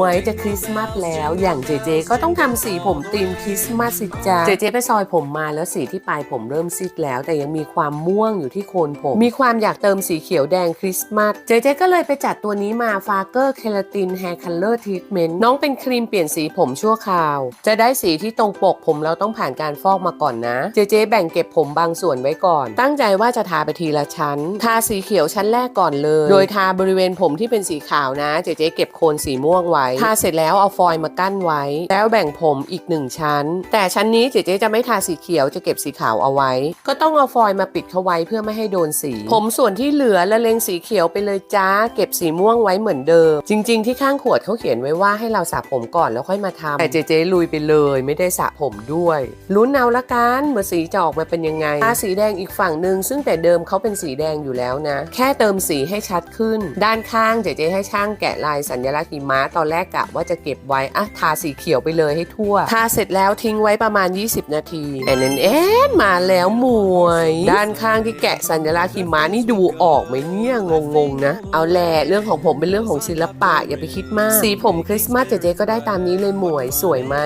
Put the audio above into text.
วยจะคริสต์มาสแล้วอย่างเจเจ ก็ต้องทำสีผมธีมคริสต์มาสสิจ้าเจเจไปซอยผมมาแล้วสีที่ปลายผมเริ่มซีดแล้ว แต่ยังมีความม่วงอยู่ที่โคนผม มีความอยากเติมสีเขียวแดงคริสต์มาสเจเจก็เลยไปจัดตัวนี้มาฟาเกอร์เคลาตินแฮร์คัลเลอร์ทรีทเมนต์น้องเป็นครีมเปลี่ยนสีผมชั่วคราว จะได้สีที่ตรงปกผมเราต้องผ่านการฟอกมาก่อนนะเจเจแบ่งเก็บผมบางส่วนไว้ก่อน ตั้งใจว่าจะทาไปทีละชั้น ทาสีเขียวชั้นแรกก่อนเลย โดยทาบริเวณผมที่เป็นสีขาวนะ เจเจเก็บโคนสีม่วงไว้ทาเสร็จแล้วเอาฟอยล์มากั้นไว้ แล้วแบ่งผมอีกหนึ่งชั้น แต่ชั้นนี้เจ๊เจ๊จะไม่ทาสีเขียวจะเก็บสีขาวเอาไว้ ก็ต้องเอาฟอยล์มาปิดเขาไว้เพื่อไม่ให้โดนสี ผมส่วนที่เหลือละเลงสีเขียวไปเลยจ้า เก็บสีม่วงไว้เหมือนเดิม จริง ๆ ที่ข้างขวดเขาเขียนไว้ว่าให้เราสระผมก่อนแล้วค่อยมาทำแต่เจ๊เจ๊ลุยไปเลยไม่ได้สระผมด้วยลุ้นเอาละกันว่าสีจะออกมาเป็นยังไงทาสีแดงอีกฝั่งหนึ่งซึ่งแต่เดิมเขาเป็นสีแดงอยู่แล้วนะ แค่เติมสีให้ชัดขึ้น ด้านข้างเจ๊เจให้ช่างแกะลายสัญลักษณ์หิมะตอนแรกแกะว่าจะเก็บไว้อะทาสีเขียวไปเลยให้ทั่ว ทาเสร็จแล้วทิ้งไว้ประมาณ 20 นาทีแอนนเอ็นมาแล้วมวย ด้านข้างที่แกะสัญลักษณ์หิมะนี่ดูออกไหมเนี่ยงงๆนะ เอาแหละเรื่องของผมเป็นเรื่องของศิลปะอย่าไปคิดมาก สีผมคริสต์มาสเจ๊ก็ได้ตามนี้เลยหมวยสวยไหม